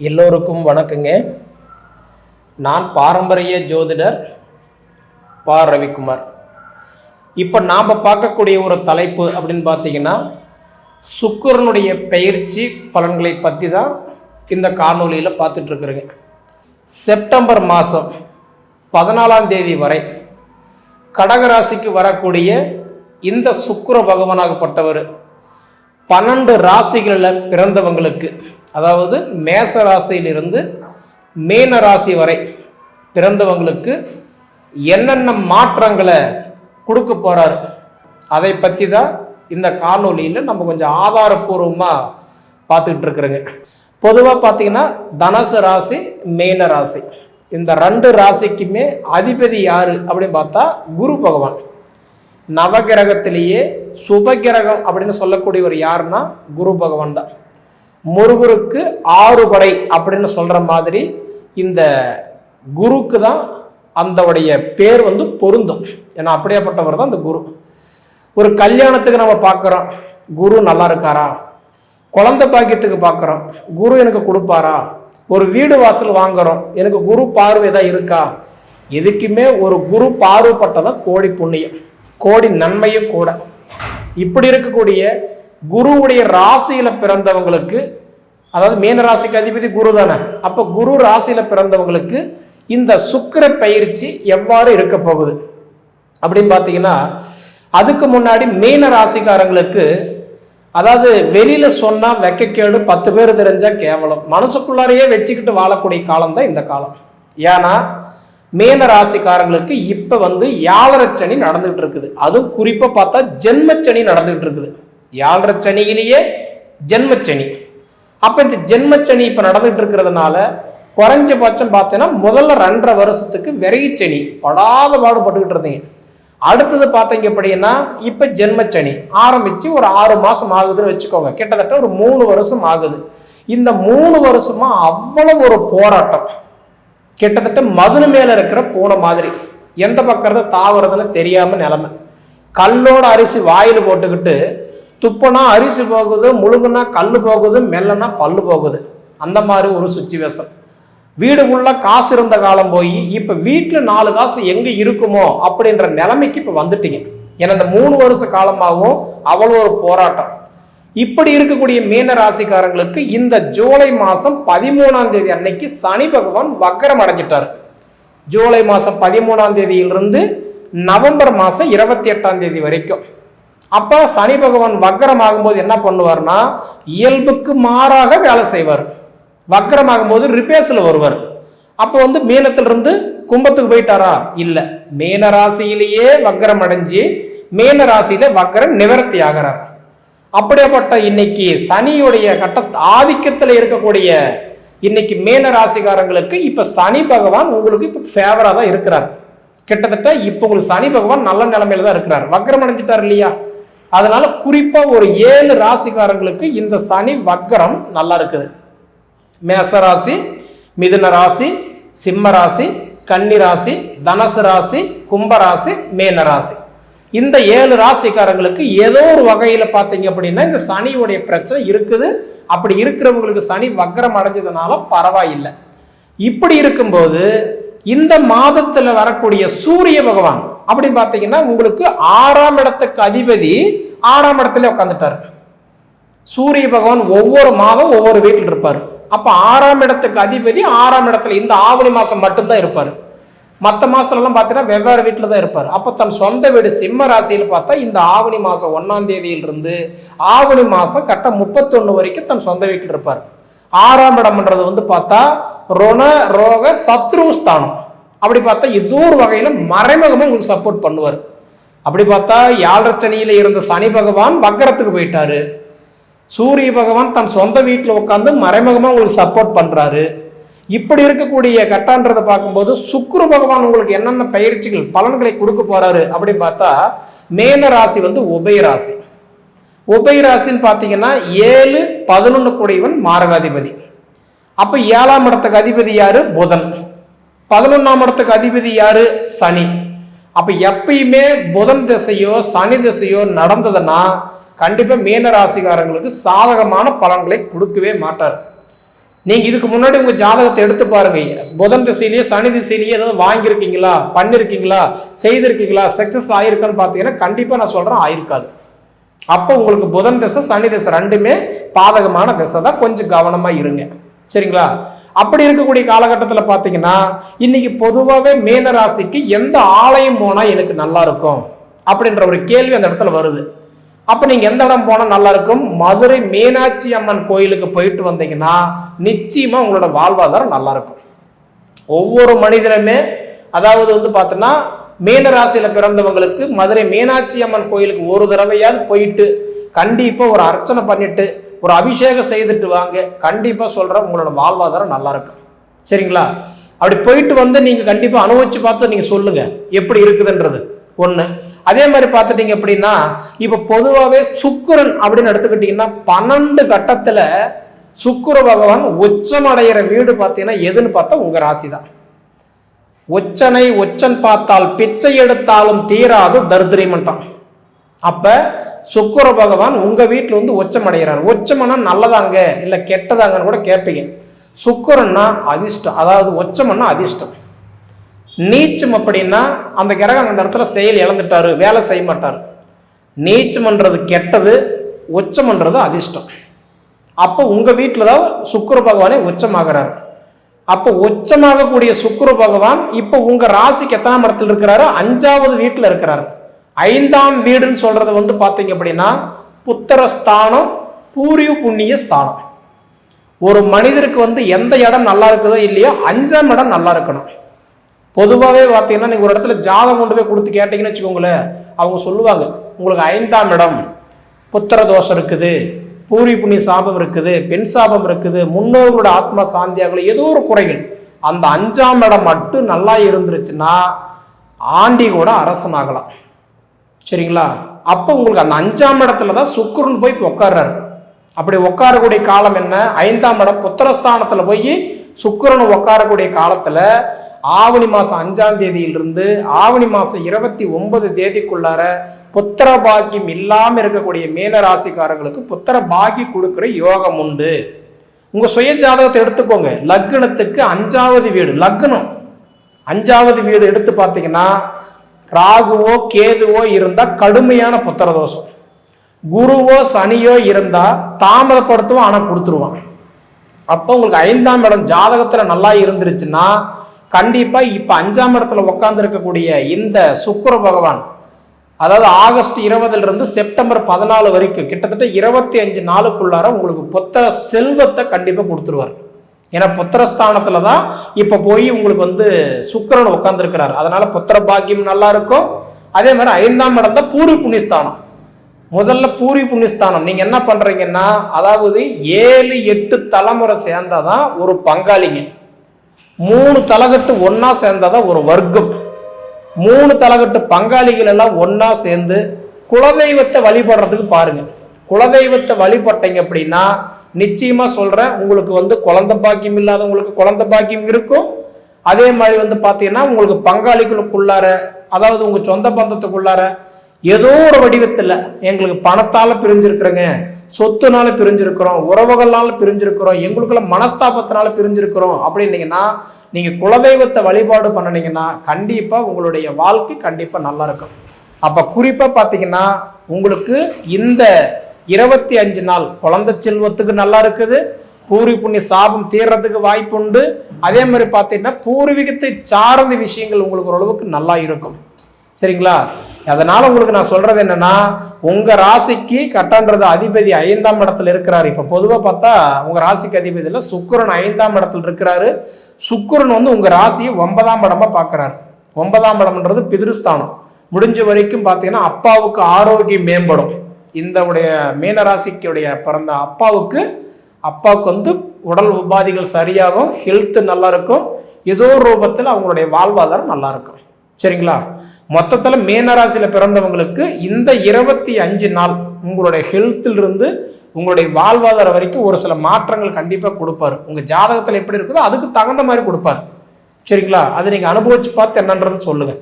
எல்லோருக்கும் வணக்கங்க. நான் பாரம்பரிய ஜோதிடர் பா. ரவிக்குமார். இப்போ நாம் பார்க்கக்கூடிய ஒரு தலைப்பு அப்படின்னு பார்த்தீங்கன்னா சுக்கரனுடைய பயிற்சி பலன்களை பற்றி தான் இந்த காணொலியில் பார்த்துட்ருக்குறேங்க செப்டம்பர் மாதம் பதினாலாம் தேதி வரை கடகராசிக்கு வரக்கூடிய இந்த சுக்கர பகவானாகப்பட்டவர் பன்னெண்டு ராசிகளில் பிறந்தவங்களுக்கு அதாவது மேச ராசியிலிருந்து மீன ராசி வரை பிறந்தவங்களுக்கு என்னென்ன மாற்றங்களை கொடுக்க போகிறார் அதை பற்றி தான் இந்த காணொலியில் நம்ம கொஞ்சம் ஆதாரப்பூர்வமாக பார்த்துக்கிட்டு இருக்கிறோங்க. பொதுவாக பார்த்தீங்கன்னா தனுசு ராசி மீன ராசி. இந்த ரெண்டு ராசிக்குமே அதிபதி யார் அப்படின்னு பார்த்தா குரு பகவான். நவகிரகத்திலேயே சுபகிரகம் அப்படின்னு சொல்லக்கூடியவர் யாருன்னா குரு பகவான் தான். முருகருக்கு ஆறு படை அப்படின்னு சொல்கிற மாதிரி இந்த குருக்கு தான் அந்தவுடைய பேர் வந்து பொருந்தும். ஏன்னா அப்படியேப்பட்டவர் தான் இந்த குரு. ஒரு கல்யாணத்துக்கு நம்ம பார்க்குறோம். குரு நல்லா இருக்காரா? குழந்தை பாக்கியத்துக்கு பார்க்குறோம். குரு எனக்கு கொடுப்பாரா? ஒரு வீடு வாசல் வாங்குறோம். எனக்கு குரு பார்வை தான் இருக்கா? எதுக்குமே ஒரு குரு பார்வைப்பட்டதான் கோடி புண்ணியம். கோடி நன்மையும் கூட. இப்படி இருக்கக்கூடிய குருவுடைய ராசியில பிறந்தவங்களுக்கு அதாவது மீன ராசிக்கு அதிபதி குரு தானே அப்ப குரு ராசியில பிறந்தவங்களுக்கு இந்த சுக்கிர பயிற்சி எவ்வாறு இருக்க போகுது? அப்படின்னு பார்த்தீங்கன்னா அதுக்கு முன்னாடி மீன ராசிக்காரங்களுக்கு அதாவது வெளியில சொன்னா வெக்கக்கேடு பத்து பேர் தெரிஞ்சா கேவலம். மனசுக்குள்ளாரையே வச்சுக்கிட்டு வாழக்கூடிய காலம் தான் இந்த காலம். ஏன்னா மீன ராசிக்காரங்களுக்கு இப்ப வந்து யாழரை சனி நடந்துகிட்டு இருக்குது. அதுவும் குறிப்பா பார்த்தா ஜென்மச்சனி நடந்துகிட்டு இருக்குது. ஏழரை சனியிலேயே ஜென்மச்சனி. அப்போ இந்த ஜென்மச்சனி இப்போ நடந்துகிட்டு இருக்கிறதுனால குறைஞ்சபட்சம் பார்த்தீங்கன்னா முதல்ல ரெண்டரை வருஷத்துக்கு விரைச்சனி. படாத பாடுபட்டுக்கிட்டு இருந்தீங்க. அடுத்தது பார்த்தீங்க அப்படின்னா இப்போ ஜென்மச்சனி ஆரம்பித்து ஒரு ஆறு மாதம் ஆகுதுன்னு வச்சுக்கோங்க. கிட்டத்தட்ட ஒரு மூணு வருஷம் ஆகுது. இந்த மூணு வருஷமாக அவ்வளவு ஒரு போராட்டம். கிட்டத்தட்ட மதுனு மேலே இருக்கிற பூனை மாதிரி. எந்த பக்கத்தை தாவறதுன்னு தெரியாம நிலமை. கல்லோட அரிசி வாயில் போட்டுக்கிட்டு துப்புனா அரிசி போகுது முழுங்குனா கல் போகுது மெல்லனா பல்லு போகுது. அந்த மாதிரி ஒரு சுச்சுவேஷன் வீடு உள்ள காசு இருந்த காலம் போய் இப்போ வீட்டில் நாலு காசு எங்கே இருக்குமோ அப்படின்ற நிலைமைக்கு இப்போ வந்துட்டீங்க. ஏன்னா இந்த மூணு வருஷ காலமாகவும் அவ்வளோ ஒரு போராட்டம். இப்படி இருக்கக்கூடிய மீன ராசிக்காரங்களுக்கு இந்த ஜூலை மாதம் பதிமூணாம் தேதி அன்னைக்கு சனி பகவான் வக்கரம் அடைஞ்சிட்டார். ஜூலை மாதம் பதிமூணாம் தேதியிலிருந்து நவம்பர் மாதம் இருபத்தி எட்டாம் தேதி வரைக்கும். அப்போ சனி பகவான் வக்கரம் ஆகும்போது என்ன பண்ணுவார்னா இயல்புக்கு மாறாக வேலை செய்வார். வக்கரம் ஆகும்போது ரிப்பேர்ஸில் வருவார். அப்போ வந்து மீனத்திலிருந்து கும்பத்துக்கு போயிட்டாரா? இல்லை. மீன ராசியிலேயே வக்கரம் அடைஞ்சு மீன ராசியில வக்கரம் நிவர்த்தி ஆகிறார். அப்படியேப்பட்ட இன்னைக்கு சனியுடைய கட்ட ஆதிக்கத்தில் இருக்கக்கூடிய இன்னைக்கு மீன ராசிக்காரங்களுக்கு இப்போ சனி பகவான் உங்களுக்கு இப்போ ஃபேவரா தான் இருக்கிறார். கிட்டத்தட்ட இப்போ உங்களுக்கு சனி பகவான் நல்ல நிலைமையில தான் இருக்கிறார். வக்ரம் அடைஞ்சிட்டார் இல்லையா? அதனால குறிப்பா ஒரு ஏழு ராசிக்காரங்களுக்கு இந்த சனி வக்கரம் நல்லா இருக்குது. மேச ராசி மிதுன ராசி சிம்ம ராசி கன்னி ராசி தனசு ராசி கும்பராசி மேன ராசி. இந்த ஏழு ராசிக்காரங்களுக்கு ஏதோ ஒரு வகையில் பார்த்தீங்க அப்படின்னா இந்த சனியுடைய பிரச்சனை இருக்குது. அப்படி இருக்கிறவங்களுக்கு சனி வக்கரம் அடைஞ்சதுனால பரவாயில்லை. இப்படி இருக்கும்போது இந்த மாதத்தில் வரக்கூடிய சூரிய பகவான் அப்படின்னு பார்த்தீங்கன்னா உங்களுக்கு ஆறாம் இடத்துக்கு அதிபதி ஆறாம் இடத்துல உட்காந்துட்டார் சூரிய பகவான் ஒவ்வொரு மாதம் ஒவ்வொரு வீட்டில் இருப்பார். அப்போ ஆறாம் இடத்துக்கு அதிபதி ஆறாம் இடத்துல இந்த ஆவணி மாதம் மட்டும்தான் இருப்பார். மற்ற மாதத்துலலாம் பார்த்தீங்கன்னா வெவ்வேறு வீட்டில் தான் இருப்பார். அப்போ தன் சொந்த வீடு சிம்ம ராசியில் பார்த்தா இந்த ஆவணி மாதம் ஒன்றாம் தேதியிலிருந்து ஆவணி மாதம் கட்ட முப்பத்தொன்று வரைக்கும் தன் சொந்த வீட்டில் இருப்பார். ஆறாம் இடம்ன்றது வந்து பார்த்தா ருண ரோக சத்ருஸ்தானம் அப்படி பார்த்தா ஏதோ ஒரு வகையில் மறைமுகமாக உங்களுக்கு சப்போர்ட் பண்ணுவார். அப்படி பார்த்தா யாழ்ரச்சனியில் இருந்த சனி பகவான் வக்கரத்துக்கு போயிட்டாரு. சூரிய பகவான் தன் சொந்த வீட்டில் உட்காந்து மறைமுகமாக உங்களுக்கு சப்போர்ட் பண்ணுறாரு இப்படி இருக்கக்கூடிய கட்டான்றதை பார்க்கும்போது சுக்குரு பகவான் உங்களுக்கு என்னென்ன பயிற்சிகள் பலன்களை கொடுக்க போறாரு அப்படின்னு பார்த்தா மேன ராசி வந்து உபய ராசி. உபய ராசின்னு பார்த்தீங்கன்னா ஏழு பதினொன்று கூடியவன் மாரகாதிபதி. அப்போ ஏழாம் இடத்துக்கு அதிபதி யாரு? புதன். பதினொன்றாம் இடத்துக்கு அதிபதி யாரு? சனி. அப்ப எப்பயுமே புதன் திசையோ சனி திசையோ நடந்ததுன்னா கண்டிப்பா மீன ராசிக்காரங்களுக்கு சாதகமான பலன்களை கொடுக்கவே மாட்டார். நீங்க இதுக்கு முன்னாடி உங்க ஜாதகத்தை எடுத்து பாருங்க. புதன் திசையிலேயே சனி திசையிலேயே ஏதாவது வாங்கியிருக்கீங்களா? பண்ணிருக்கீங்களா செய்திருக்கீங்களா? சக்சஸ் ஆயிருக்கான்னு பார்த்தீங்கன்னா கண்டிப்பா நான் சொல்றேன் ஆயிருக்காது. அப்போ உங்களுக்கு புதன் திசை சனி திசை ரெண்டுமே பாதகமான திசை தான். கொஞ்சம் கவனமா இருங்க. சரிங்களா? அப்படி இருக்கக்கூடிய காலகட்டத்தில் பார்த்தீங்கன்னா இன்னைக்கு பொதுவாகவே மீன ராசிக்கு எந்த ஆலயம் போனால் எனக்கு நல்லா இருக்கும்? அப்படின்ற ஒரு கேள்வி அந்த இடத்துல வருது. அப்போ நீங்கள் எந்த இடம் போனால் நல்லா இருக்கும்? மதுரை மீனாட்சி அம்மன் கோயிலுக்கு போயிட்டு வந்தீங்கன்னா நிச்சயமாக உங்களோட வாழ்வாதாரம் நல்லா இருக்கும். ஒவ்வொரு மனிதனுமே அதாவது வந்து பார்த்தோன்னா மீனராசியில் பிறந்தவங்களுக்கு மதுரை மீனாட்சி அம்மன் கோயிலுக்கு ஒரு தடவையாவது போயிட்டு கண்டிப்பாக ஒரு அர்ச்சனை பண்ணிட்டு ஒரு அபிஷேகம் செய்துட்டு வாங்க. கண்டிப்பாக சொல்கிறேன் உங்களோட வாழ்வாதாரம் நல்லா இருக்கும். சரிங்களா? அப்படி போயிட்டு வந்து நீங்கள் கண்டிப்பாக அனுபவிச்சு பார்த்து நீங்கள் சொல்லுங்கள் எப்படி இருக்குதுன்றது. ஒன்று அதே மாதிரி பார்த்துட்டீங்க அப்படின்னா இப்போ பொதுவாகவே சுக்கரன் அப்படின்னு எடுத்துக்கிட்டிங்கன்னா பன்னெண்டு கட்டத்தில் சுக்கர பகவான் உச்சமடைகிற வீடு பார்த்தீங்கன்னா எதுன்னு பார்த்தா உங்கள் ராசி தான் ஒச்சனை ஒச்சன் பார்த்தால் பிச்சை எடுத்தாலும் தீராது தரித்திரமன்றம் அப்போ சுக்கர பகவான் உங்கள் வீட்டில் வந்து ஒச்சம் அடைகிறார் உச்சமனா நல்லதாங்க இல்லை கெட்டதாங்கன்னு கூட கேட்பீங்க. சுக்கரன்னா அதிர்ஷ்டம். அதாவது ஒச்சமன்னா அதிர்ஷ்டம். நீச்சம் அப்படின்னா அந்த கிரகம் அந்த இடத்துல செயல் இழந்துட்டாரு வேலை செய்ய மாட்டார். நீச்சம்ன்றது கெட்டது ஒச்சம்ன்றது அதிர்ஷ்டம். அப்போ உங்கள் வீட்டில் தான் சுக்கர பகவானே ஒச்சமாகிறார். அப்போ ஒச்சமாகக்கூடிய சுக்கர பகவான் இப்போ உங்கள் ராசிக்கு எத்தனாம் இடத்துல இருக்கிறாரு? அஞ்சாவது வீட்டில் இருக்கிறாரு. ஐந்தாம் வீடுன்னு சொல்றது வந்து பார்த்தீங்க அப்படின்னா புத்திரஸ்தானம் பூரிய புண்ணிய ஸ்தானம். ஒரு மனிதருக்கு வந்து எந்த இடம் நல்லா இருக்குதோ இல்லையோ அஞ்சாம் இடம் நல்லா இருக்கணும். பொதுவாகவே பார்த்தீங்கன்னா நீங்கள் ஒரு இடத்துல ஜாதகம் கொண்டு போய் கொடுத்து கேட்டீங்கன்னு வச்சுக்கோங்களேன் அவங்க சொல்லுவாங்க உங்களுக்கு ஐந்தாம் இடம் புத்திர தோஷம் இருக்குது பூரி புண்ணிய சாபம் இருக்குது பெண் சாபம் இருக்குது முன்னோர்களோட ஆத்மா சாந்தியாகல ஏதோ ஒரு குறைகள். அந்த அஞ்சாம் இடம் மட்டும் நல்லா இருந்துருச்சுன்னா ஆண்டி கூட அரசனாகலாம். சரிங்களா? அப்போ உங்களுக்கு அந்த அஞ்சாம் இடத்துல தான் சுக்கிரன் போய் இப்ப உட்கார்றாரு அப்படி உட்காரக்கூடிய காலம் என்ன? ஐந்தாம் இடம் புத்திரஸ்தானத்தில் போய் சுக்கரன் உட்காரக்கூடிய காலத்தில் ஆவணி மாதம் அஞ்சாம் தேதியிலிருந்து ஆவணி மாதம் இருபத்தி ஒன்பது தேதிக்குள்ளார புத்திர பாக்கியம் இல்லாமல் இருக்கக்கூடிய மீன ராசிக்காரங்களுக்கு புத்திர பாக்கி கொடுக்குற யோகம் உண்டு. உங்கள் சுய ஜாதகத்தை எடுத்துக்கோங்க. லக்னத்துக்கு அஞ்சாவது வீடு லக்னம். அஞ்சாவது வீடு எடுத்து பார்த்தீங்கன்னா ராகுவோ கேதுவோ இருந்தால் கடுமையான புத்திர தோஷம் குருவோ சனியோ இருந்தால் தாமதப்படுத்துவோம் ஆனால் கொடுத்துருவான். அப்போ உங்களுக்கு ஐந்தாம் இடம் ஜாதகத்தில் நல்லா இருந்துருச்சுன்னா கண்டிப்பாக இப்போ அஞ்சாம் இடத்துல உட்காந்துருக்கக்கூடிய இந்த சுக்கர பகவான் அதாவது ஆகஸ்ட் இருபதுலேருந்து செப்டம்பர் பதினாலு வரைக்கும் கிட்டத்தட்ட இருபத்தி அஞ்சு நாளுக்குள்ளார உங்களுக்கு புத்திர செல்வத்தை கண்டிப்பாக கொடுத்துருவார். ஏன்னா புத்திரஸ்தானத்துல தான் இப்போ போய் உங்களுக்கு வந்து சுக்கரன் உட்காந்துருக்கிறார் அதனால புத்திர பாக்கியம் நல்லா இருக்கும். அதே மாதிரி ஐந்தாம் இடம் தான் பூரி புண்ணியஸ்தானம். முதல்ல பூரி புண்ணியஸ்தானம். நீங்க என்ன பண்றீங்கன்னா அதாவது ஏழு எட்டு தலைமுறை சேர்ந்தாதான் ஒரு பங்காளிங்க. மூணு தலைகட்டு ஒண்ணா சேர்ந்தாதான் ஒரு வர்க்கம். மூணு தலைகட்டு பங்காளிகள் எல்லாம் ஒண்ணா சேர்ந்து குலதெய்வத்தை வழிபடுறதுக்கு பாருங்க. குலதெய்வத்தை வழிபட்டீங்க அப்படின்னா நிச்சயமா சொல்றேன் உங்களுக்கு வந்து குழந்தை பாக்கியம் இல்லாதவங்களுக்கு குழந்தை பாக்கியம் இருக்கும். அதே மாதிரி வந்து பார்த்தீங்கன்னா உங்களுக்கு பங்காளிகளுக்குள்ளார அதாவது உங்க சொந்த பந்தத்துக்குள்ளார ஏதோ ஒரு வடிவத்தில் எங்களுக்கு பணத்தால பிரிஞ்சிருக்கிறோங்க சொத்துனால பிரிஞ்சிருக்கிறோம் உறவுகளால் பிரிஞ்சிருக்கிறோம் எங்களுக்குள்ள மனஸ்தாபத்தினால பிரிஞ்சிருக்கிறோம் அப்படின்னீங்கன்னா நீங்க குலதெய்வத்தை வழிபாடு பண்ணினீங்கன்னா கண்டிப்பா உங்களுடைய வாழ்க்கை கண்டிப்பா நல்லா இருக்கும். அப்ப குறிப்பா பாத்தீங்கன்னா உங்களுக்கு இந்த இருபத்தி அஞ்சு நாள். குழந்தை செல்வத்துக்கு நல்லா இருக்குது. பூரி புண்ணிய சாபம் தீர்றதுக்கு வாய்ப்பு உண்டு. அதே மாதிரி பார்த்தீங்கன்னா பூர்வீகத்தை சார்ந்த விஷயங்கள் உங்களுக்கு ஓரளவுக்கு நல்லா இருக்கும். சரிங்களா? அதனால உங்களுக்கு நான் சொல்றது என்னன்னா உங்க ராசிக்கு கட்டன்றது அதிபதி ஐந்தாம் இடத்துல இருக்கிறாரு. இப்ப பொதுவாக பார்த்தா உங்க ராசிக்கு அதிபதியில் சுக்கரன் ஐந்தாம் இடத்துல இருக்கிறாரு. சுக்கரன் வந்து உங்க ராசியை ஒன்பதாம் இடமா பார்க்கறாரு. ஒன்பதாம் இடம்ன்றது பிதிருஸ்தானம். முடிஞ்ச வரைக்கும் பார்த்தீங்கன்னா அப்பாவுக்கு ஆரோக்கியம் மேம்படும். இந்த உடைய மீனராசிக்குடைய பிறந்த அப்பாவுக்கு அப்பாவுக்கு வந்து உடல் உபாதிகள் சரியாகும் ஹெல்த்து நல்லா இருக்கும் ஏதோ ரூபத்தில் அவங்களுடைய வாழ்வாதாரம் நல்லா இருக்கும் சரிங்களா? மொத்தத்தில் மீனராசியில் பிறந்தவங்களுக்கு இந்த இருபத்தி அஞ்சு நாள் உங்களுடைய ஹெல்த்திலிருந்து உங்களுடைய வாழ்வாதாரம் வரைக்கும் ஒரு சில மாற்றங்கள் கண்டிப்பாக கொடுப்பாரு. உங்கள் ஜாதகத்தில் எப்படி இருக்குதோ அதுக்கு தகுந்த மாதிரி கொடுப்பாரு. சரிங்களா? அதை நீங்கள் அனுபவிச்சு பார்த்து என்னன்றது சொல்லுங்கள்